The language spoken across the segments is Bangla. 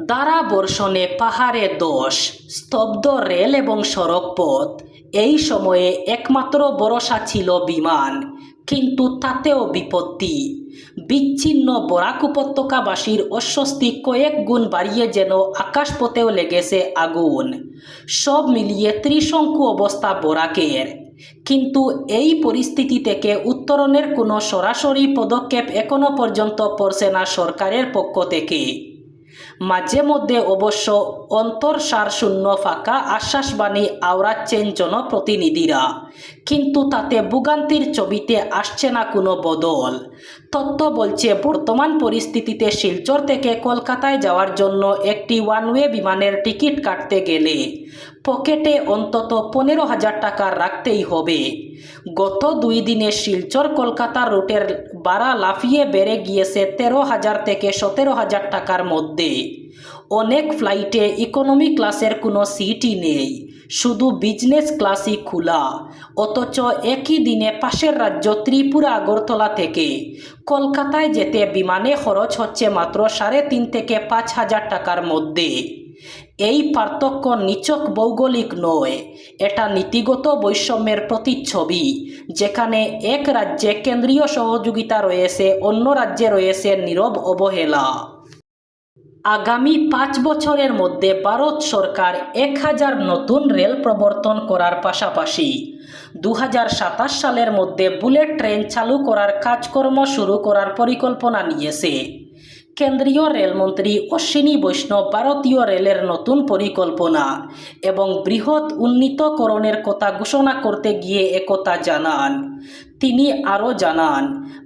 দ্বারা বর্ষণে পাহাড়ে দোষ, স্তব্ধ রেল এবং সড়কপথ এই সময়ে একমাত্র ভরসা ছিল বিমান, কিন্তু তাতেও বিপত্তি। বিচ্ছিন্ন বরাক উপত্যকাবাসীর অস্বস্তি কয়েক গুণ বাড়িয়ে যেন আকাশপথেও লেগেছে আগুন। সব মিলিয়ে ত্রিশঙ্কু অবস্থা বরাকের। কিন্তু এই পরিস্থিতি থেকে উত্তরণের কোনো সরাসরি পদক্ষেপ এখনও পর্যন্ত পড়ছে না সরকারের পক্ষ থেকে। মাঝে মধ্যে অবশ্য অন্তর্সার শূন্য ফাঁকা আশ্বাসবাণী আওড়াচ্ছেন জনপ্রতিনিধিরা। কিন্তু তাতে ভোগান্তির ছবিতে আসছে না কোনো বদল। তত্ত্ব বলছে, বর্তমান পরিস্থিতিতে শিলচর থেকে কলকাতায় যাওয়ার জন্য একটি ওয়ানওয়ে বিমানের টিকিট কাটতে গেলে পকেটে অন্তত পনেরো হাজার টাকা রাখতেই হবে। গত দুই দিনে শিলচর কলকাতা রুটের ভাড়া লাফিয়ে বেড়ে গিয়েছে তেরো হাজার থেকে সতেরো হাজার টাকার মধ্যে। অনেক ফ্লাইটে ইকোনমি ক্লাসের কোনো সিটই নেই, শুধু বিজনেস ক্লাসই খোলা। অথচ একই দিনে পাশের রাজ্য ত্রিপুরা, আগরতলা থেকে কলকাতায় যেতে বিমানে খরচ হচ্ছে মাত্র সাড়ে তিন থেকে পাঁচ হাজার টাকার মধ্যে। এই পার্থক্য নিচক ভৌগোলিক নয়। এটা নীতিগত বৈষম্যের প্রতিচ্ছবি, যেখানে এক রাজ্যে কেন্দ্রীয় সহযোগিতা রয়েছে, অন্য রাজ্যে রয়েছে নীরব অবহেলা। আগামী পাঁচ বছরের মধ্যে ভারত সরকার এক হাজার নতুন রেল প্রবর্তন করার পাশাপাশি দু হাজার সাতাশ সালের মধ্যে বুলেট ট্রেন চালু করার কাজকর্ম শুরু করার পরিকল্পনা নিয়েছে। কেন্দ্রীয় রেলমন্ত্রী অশ্বিনী বৈষ্ণব ভারতীয় রেলের নতুন পরিকল্পনা এবং বৃহৎ উন্নীতকরণের কথা ঘোষণা করতে গিয়ে একথা জানান। তিনি আরও জানান,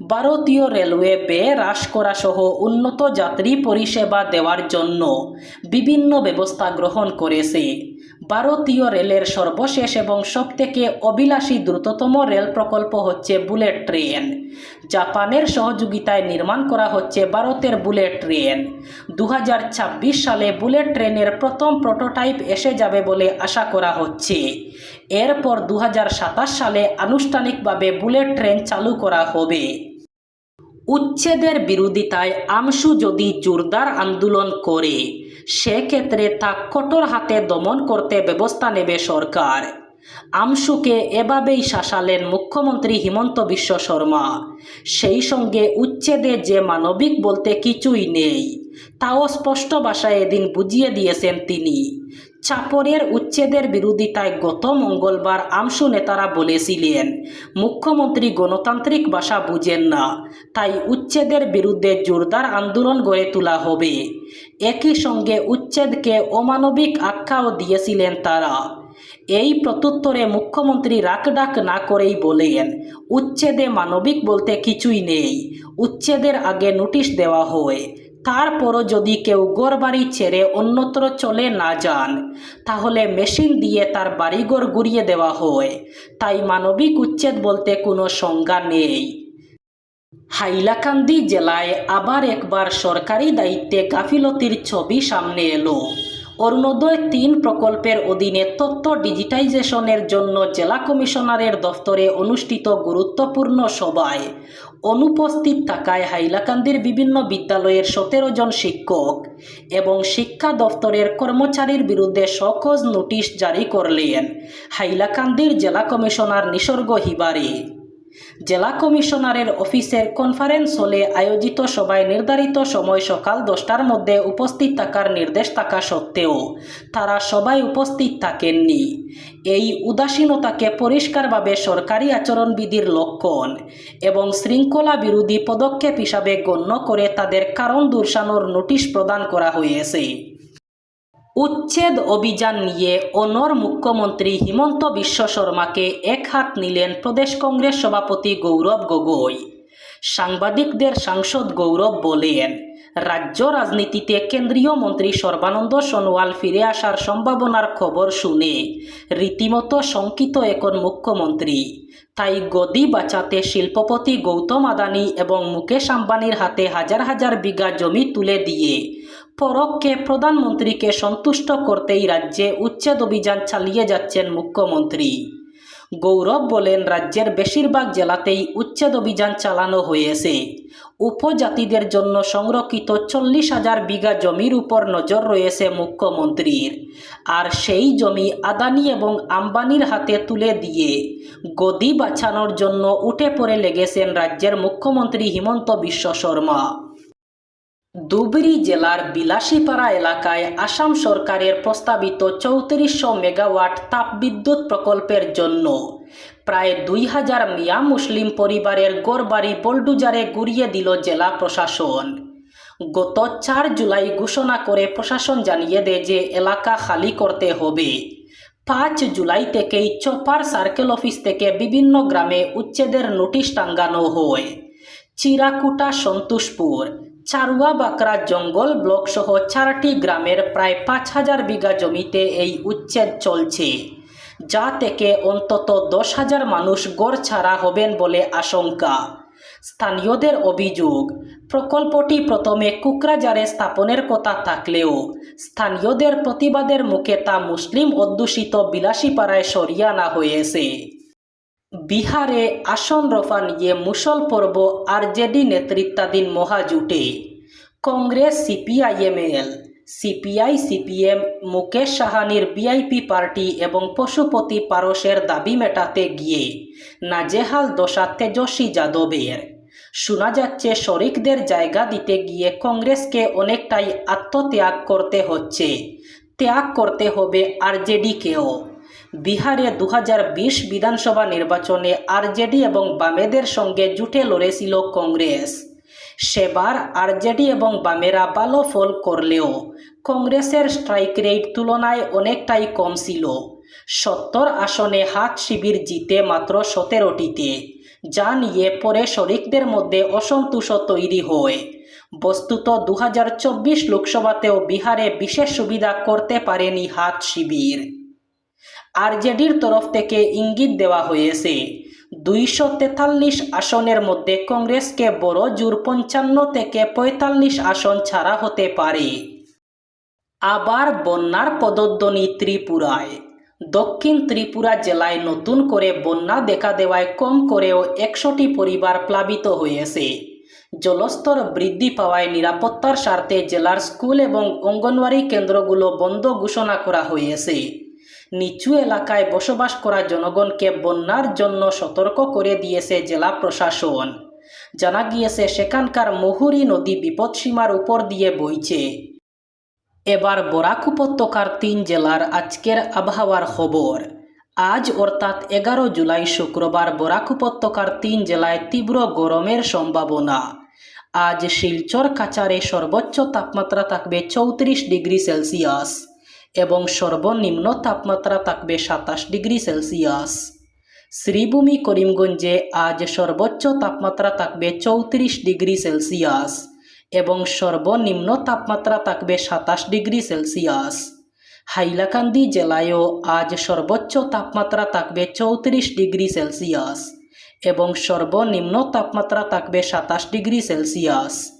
ভারতীয় রেলওয়ে ব্যয় হ্রাস করা সহ উন্নত যাত্রী পরিষেবা দেওয়ার জন্য বিভিন্ন ব্যবস্থা গ্রহণ করেছে। ভারতীয় রেলের সর্বশেষ এবং সবথেকে অবিলাসী দ্রুততম রেল প্রকল্প হচ্ছে বুলেট ট্রেন। জাপানের সহযোগিতায় নির্মাণ করা হচ্ছে ভারতের বুলেট ট্রেন। দু হাজার ছাব্বিশ সালে বুলেট ট্রেনের প্রথম প্রোটোটাইপ এসে যাবে বলে আশা করা হচ্ছে। এরপর দু হাজার সাতাশ সালে আনুষ্ঠানিকভাবে বুলেট ট্রেন চালু করা হবে। উচ্ছেদের বিরোধিতায় আমসু যদি জোরদার আন্দোলন করে, সেক্ষেত্রে তা কঠোর হাতে দমন করতে ব্যবস্থা নেবে সরকার। আমসুকে এভাবেই শাসালেন মুখ্যমন্ত্রী হিমন্ত বিশ্ব শর্মা। সেই সঙ্গে উচ্ছেদে যে মানবিক বলতে কিছুই নেই, তাও স্পষ্ট ভাষায় এদিন বুঝিয়ে দিয়েছেন তিনি। চাপরের উচ্ছেদের বিরোধিতায় গত মঙ্গলবার আমসু নেতারা বলেছিলেন, মুখ্যমন্ত্রী গণতান্ত্রিক ভাষা বুঝেন না, তাই উচ্ছেদের বিরুদ্ধে জোরদার আন্দোলন গড়ে তোলা হবে। একই সঙ্গে উচ্ছেদকে অমানবিক আখ্যাও দিয়েছিলেন তারা। এই প্রত্যুত্তরে মুখ্যমন্ত্রী রাকডাক না করেই বলেন, উচ্ছেদে মানবিক বলতে কিছুই নেই, উচ্ছেদের আগে নোটিশ দেওয়া হয়। তারপরও যদি কেউ গড়বাড়ি ছেড়ে অন্যত্র চলে না যান, তাহলে মেশিন দিয়ে তার বাড়িঘর গুড়িয়ে দেওয়া হয়। তাই মানবিক উচ্ছেদ বলতে কোনো সংজ্ঞা নেই। হাইলাকান্দি জেলায় আবার একবার সরকারি দায়িত্বে গাফিলতির ছবি সামনে এলো। অরুণোদয় তিন প্রকল্পের অধীনে তথ্য ডিজিটাইজেশনের জন্য জেলা কমিশনারের দফতরে অনুষ্ঠিত গুরুত্বপূর্ণ সভায় অনুপস্থিত থাকায় হাইলাকান্দির বিভিন্ন বিদ্যালয়ের সতেরো জন শিক্ষক এবং শিক্ষা দফতরের কর্মচারীর বিরুদ্ধে সকজ নোটিশ জারি করলেন হাইলাকান্দির জেলা কমিশনার নিসর্গ হিবারি। জেলা কমিশনারের অফিসের কনফারেন্স হলে আয়োজিত সভায় নির্ধারিত সময় সকাল দশটার মধ্যে উপস্থিত থাকার নির্দেশ থাকা সত্ত্বেও তারা সবাই উপস্থিত থাকেননি। এই উদাসীনতাকে পরিষ্কারভাবে সরকারি আচরণবিধির লক্ষণ এবং শৃঙ্খলা বিরোধী পদক্ষেপ হিসাবে গণ্য করে তাদের কারণ দর্শানোর নোটিশ প্রদান করা হয়েছে। উচ্ছেদ অভিযান নিয়ে অনর মুখ্যমন্ত্রী হিমন্ত বিশ্ব শর্মাকে এক হাত নিলেন প্রদেশ কংগ্রেস সভাপতি গৌরব গগৈ। সাংবাদিকদের সাংসদ গৌরব বলেন, রাজ্য রাজনীতিতে কেন্দ্রীয় মন্ত্রী সর্বানন্দ সোনোয়াল ফিরে আসার সম্ভাবনার খবর শুনে রীতিমতো শঙ্কিত এখন মুখ্যমন্ত্রী। তাই গদি বাঁচাতে শিল্পপতি গৌতম আদানি এবং মুকেশ আম্বানির হাতে হাজার হাজার বিঘা জমি তুলে দিয়ে পরোক্ষে প্রধানমন্ত্রীকে সন্তুষ্ট করতেই রাজ্যে উচ্ছেদ অভিযান চালিয়ে যাচ্ছেন মুখ্যমন্ত্রী। গৌরব বলেন, রাজ্যের বেশিরভাগ জেলাতেই উচ্ছেদ অভিযান চালানো হয়েছে। উপজাতিদের জন্য সংরক্ষিত চল্লিশ হাজার বিঘা জমির উপর নজর রয়েছে মুখ্যমন্ত্রীর। আর সেই জমি আদানি এবং আম্বানির হাতে তুলে দিয়ে গদি বাঁচানোর জন্য উঠে পড়ে লেগেছেন রাজ্যের মুখ্যমন্ত্রী হিমন্ত বিশ্ব শর্মা। ধুবড়ী জেলার বিলাসীপাড়া এলাকায় আসাম সরকারের প্রস্তাবিত চৌত্রিশশো মেগাওয়াট তাপবিদ্যুৎ প্রকল্পের জন্য প্রায় দুই হাজার মিয়া মুসলিম পরিবারের গড়বাড়ি বোলডুজারে গুড়িয়ে দিল জেলা প্রশাসন। গত চার জুলাই ঘোষণা করে প্রশাসন জানিয়ে দেয় যে এলাকা খালি করতে হবে। পাঁচ জুলাই থেকেই চপার সার্কেল অফিস থেকে বিভিন্ন গ্রামে উচ্ছেদের নোটিশ টাঙ্গানো হয়। চিরাকুটা সন্তোষপুর চারুয়া বাকরা জঙ্গল ব্লক সহ চারটি গ্রামের প্রায় পাঁচ হাজার বিঘা জমিতে এই উচ্ছেদ চলছে। যা থেকে অন্তত দশ হাজার মানুষ গড় ছাড়া হবেন বলে আশঙ্কা। স্থানীয়দের অভিযোগ, প্রকল্পটি প্রথমে কুকরাজারে স্থাপনের কথা থাকলেও স্থানীয়দের প্রতিবাদের মুখে তা মুসলিম অধ্যুষিত বিলাসীপাড়ায় সরিয়ে আনা হয়েছে। বিহারে আসন রফা নিয়ে মুসল পর্ব আরজেডি নেতৃত্বাধীন মহাজোটে। Congress CPIML, CPI, CPM, Mukesh সাহানির VIP party এবং পশুপতি পারসের দাবি মেটাতে গিয়ে নাজেহাল দশা তেজস্বী যাদবের। শোনা যাচ্ছে, শরিকদের জায়গা দিতে গিয়ে কংগ্রেসকে অনেকটাই আত্মত্যাগ করতে হচ্ছে। ত্যাগ করতে হবে আরজেডিকেও বিহারে দু হাজার বিশ বিধানসভা নির্বাচনে আরজেডি এবং বামেদের সঙ্গে জুটে লড়েছিল কংগ্রেস। সেবার আরজেডি এবং বামেরা ভালো ফল করলেও কংগ্রেসের স্ট্রাইক রেট তুলনায় অনেকটাই কম ছিল। সত্তর আসনে হাত শিবির জিতে মাত্র সতেরোটিতে, যা নিয়ে পরে শরিকদের মধ্যে অসন্তোষ তৈরি হয়। বস্তুত দু হাজার চব্বিশ লোকসভাতেও বিহারে বিশেষ সুবিধা করতে পারেনি হাত শিবির। আরজেডির তরফ থেকে ইঙ্গিত দেওয়া হয়েছে। দুইশো তেতাল্লিশ আসনের মধ্যে কংগ্রেসকে বড় জোর পঞ্চান্ন থেকে পঁয়তাল্লিশ আসন ছাড়া হতে পারে। আবার বন্যার পদধ্বনি ত্রিপুরায়। দক্ষিণ ত্রিপুরা জেলায় নতুন করে বন্যা দেখা দেওয়ায় কম করেও একশোটি পরিবার প্লাবিত হয়েছে। জলস্তর বৃদ্ধি পাওয়ায় নিরাপত্তার স্বার্থে জেলার স্কুল এবং অঙ্গনওয়াড়ি কেন্দ্রগুলো বন্ধ ঘোষণা করা হয়েছে। নিচু এলাকায় বসবাস করা জনগণকে বন্যার জন্য সতর্ক করে দিয়েছে জেলা প্রশাসন। জানা গিয়েছে, সেখানকার মুহুরী নদী বিপদসীমার উপর দিয়ে বইছে। এবার বরাক উপত্যকার তিন জেলার আজকের আবহাওয়ার খবর। আজ অর্থাৎ এগারো জুলাই শুক্রবার বরাক উপত্যকার তিন জেলায় তীব্র গরমের সম্ভাবনা। আজ শিলচর কাচারে সর্বোচ্চ তাপমাত্রা থাকবে চৌত্রিশ ডিগ্রি সেলসিয়াস। এবং সর্বনিম্ন তাপমাত্রা থাকবে সাতাশ ডিগ্রি সেলসিয়াস। শ্রীভূমি করিমগঞ্জে আজ সর্বোচ্চ তাপমাত্রা থাকবে চৌত্রিশ ডিগ্রি সেলসিয়াস এবং সর্বনিম্ন তাপমাত্রা থাকবে সাতাশ ডিগ্রি সেলসিয়াস। হাইলাকান্দি জেলায়ও আজ সর্বোচ্চ তাপমাত্রা থাকবে চৌত্রিশ ডিগ্রি সেলসিয়াস এবং সর্বনিম্ন তাপমাত্রা থাকবে সাতাশ ডিগ্রি সেলসিয়াস।